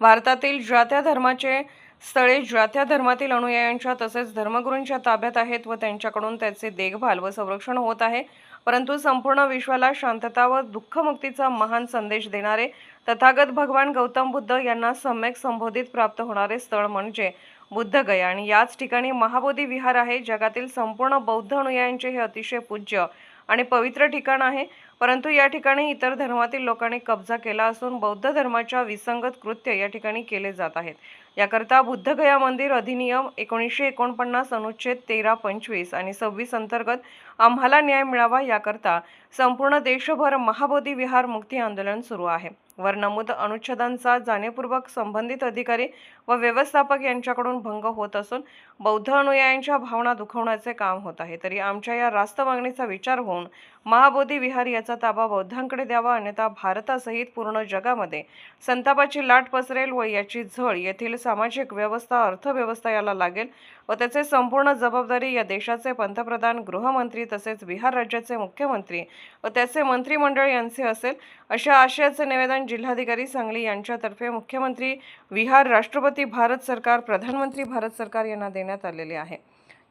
भारतातील ज्या त्या धर्माचे स्थळे ज्या त्या धर्मातील अनुयायांच्या तसेच धर्मगुरूंच्या ताब्यात आहेत व त्यांच्याकडून त्याचे देखभाल व संरक्षण होत आहे. परंतु संपूर्ण विश्वाला शांतता व दुःखमुक्तीचा महान संदेश देणारे तथागत भगवान गौतम बुद्ध यांना सम्यक संबोधित प्राप्त होणारे स्थळ म्हणजे बुद्धगया आणि याच ठिकाणी महाबोधी विहार आहे. जगातील संपूर्ण बौद्ध अनुयायांचे हे अतिशय पूज्य आणि पवित्र ठिकाण आहे. परंतु या ठिकाणी इतर धर्मातील लोकांनी कब्जा केला असून बौद्ध धर्माच्या विसंगत कृत्य या ठिकाणी केले जात आहेत. याकरता बुद्धगया मंदिर अधिनियम एकोणीसशे एकोणपन्नास अनुच्छेद तेरा पंचवीस आणि सव्वीस अंतर्गत आम्हाला न्याय मिळावा याकरता संपूर्ण देशभर महाबोधी विहार मुक्ती आंदोलन सुरू आहे. वर नमूद अनुच्छेदांचा जाणीवपूर्वक संबंधित अधिकारी व व्यवस्थापक यांच्याकडून भंग होत असून बौद्ध अनुयायांच्या भावना दुखवण्याचे काम होत आहे. तरी आमच्या या रास्त मागणीचा विचार होऊन महाबोधी विहार याचा ताबा बौद्धांकडे द्यावा अन्यथा भारतासहित पूर्ण जगामध्ये संतापाची लाट पसरेल व याची झळ येथील सामाजिक व्यवस्था अर्थव्यवस्था याला लागेल व त्याचे संपूर्ण जबाबदारी या देशाचे पंतप्रधान गृहमंत्री तसेच बिहार राज्याचे मुख्यमंत्री व त्याचे मंत्रिमंडळ यांचे असेल अशा आशयाचे निवेदन जिल्हाधिकारी सांगली यांच्यातर्फे मुख्यमंत्री बिहार राष्ट्रपती भारत सरकार प्रधानमंत्री भारत सरकार यांना देण्यात आलेले आहे.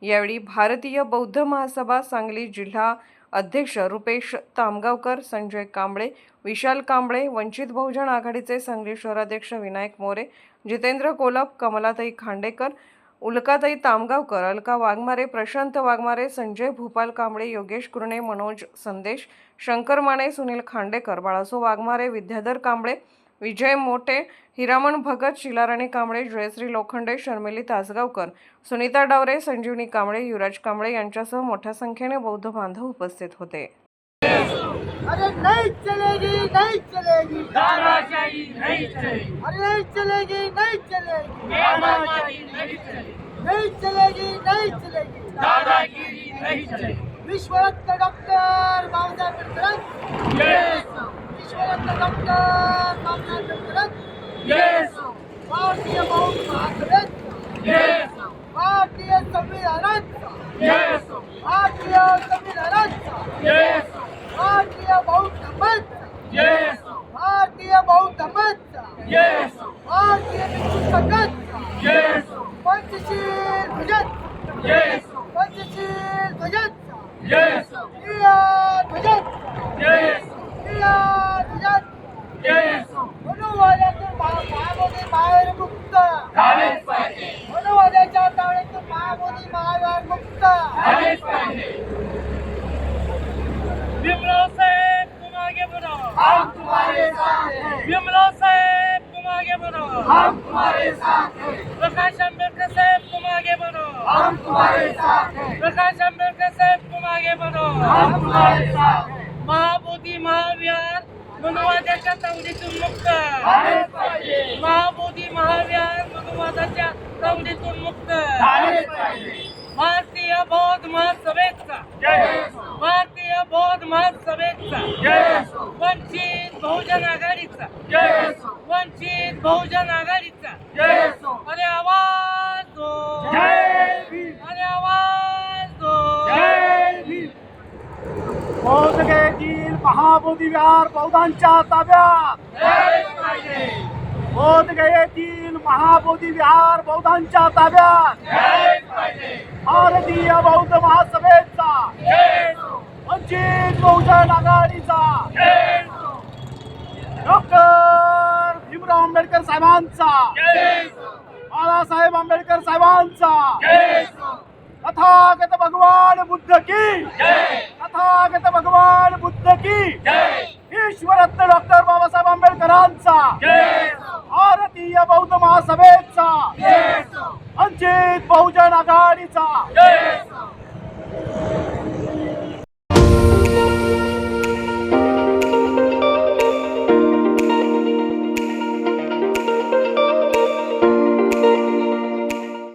यावेळी भारतीय बौद्ध महासभा सांगली जिल्हा अध्यक्ष रुपेश तामगावकर संजय कांबळे विशाल कांबळे वंचित बहुजन आघाडीचे सांगली शहराध्यक्ष विनायक मोरे जितेंद्र कोलप कमलाताई खांडेकर उल्काताई तामगावकर अलका वाघमारे प्रशांत वाघमारे संजय भूपाल कांबळे योगेश कुरणे मनोज संदेश शंकर माने सुनील खांडेकर बाळासो वाघमारे विद्याधर कांबळे विजय मोटे हिरामण भगत शिलाराणी कांबळे जयश्री लोखंडे शर्मिली तासगावकर सुनीता डावरे संजीवनी कांबळे युवराज कांबळे यांच्यासह मोठ्या संख्येने बौद्ध बांधव उपस्थित होते. अरे नहीं चलेगी नहीं चलेगी। दादाशाही नहीं चलेगी। अरे नहीं चलेगी नहीं चलेगी। दादाशाही नहीं चलेगी। नहीं चलेगी नहीं चलेगी। दादागिरी नहीं चलेगी। विश्वरत्न डॉक्टर बाबासाहेब आंबेडकर। विश्वरत्न डॉक्टर बाबासाहेब आंबेडकर। yes, भारतीय महासभेत। yes, भारतीय संविधानाचा भारतीय संविधानाचा ಭಾರತೀಯ ಬೌದ್ಧ ಮತ ಭಾರತೀಯ ಬೌದ್ಧ ಮತ ಭಾರತೀಯ ವಿಶ್ವ ಪಂಚಶೀಲ್ ಭಜತ್ ಪಂಚಶೀಲ್ ಭಜತ್ ಕ್ರಿಯಾ ಭಜತ್ ಕ್ರಿಯಾ ಭಜತ್ ಭಾಗವತಿ ಮಾಯರು हम तुम्हारे साथ हैं। भीमराव साहेब तुम आगे बढ़ो। हम तुम्हारे साथ हैं। प्रकाश आंबेडकर साहेब तुम आगे बढ़ो। हम तुम्हारे साथ हैं। प्रकाश आंबेडकर साहेब तुम आगे बढ़ो। हम तुम्हारे साथ हैं। महाबोधी महाविहार मनुवादाच्या तावडीतून मुक्त। महाबोधी महाविहार मनुवादाच्या तावडीतून मुक्त। भारतीय बौद्ध महासभेचा. भारतीय बौद्ध महासभेचा. वंचित बहुजन आघाडीचा. वंचित बहुजन आघाडीचा. अरे आवाज दो. अरे आवाज दो. बौद्धगयेतील महाबोधी विहार बौद्धांच्या ताब्यात. बौद्धगयेतील महाबोधी विहार बौद्धांच्या ताब्यात. बौद्ध महासभेचा. वंचित बहुजन आघाडीचा. डॉक्टर भीमराव आंबेडकर साहेबांचा. बाळासाहेब आंबेडकर साहेबांचा. तथागत भगवान बुद्ध की. तथागत भगवान बुद्ध की. ईश्वरत्न डॉक्टर बाबासाहेब आंबेडकरांचा. भारतीय बौद्ध महासभेचा.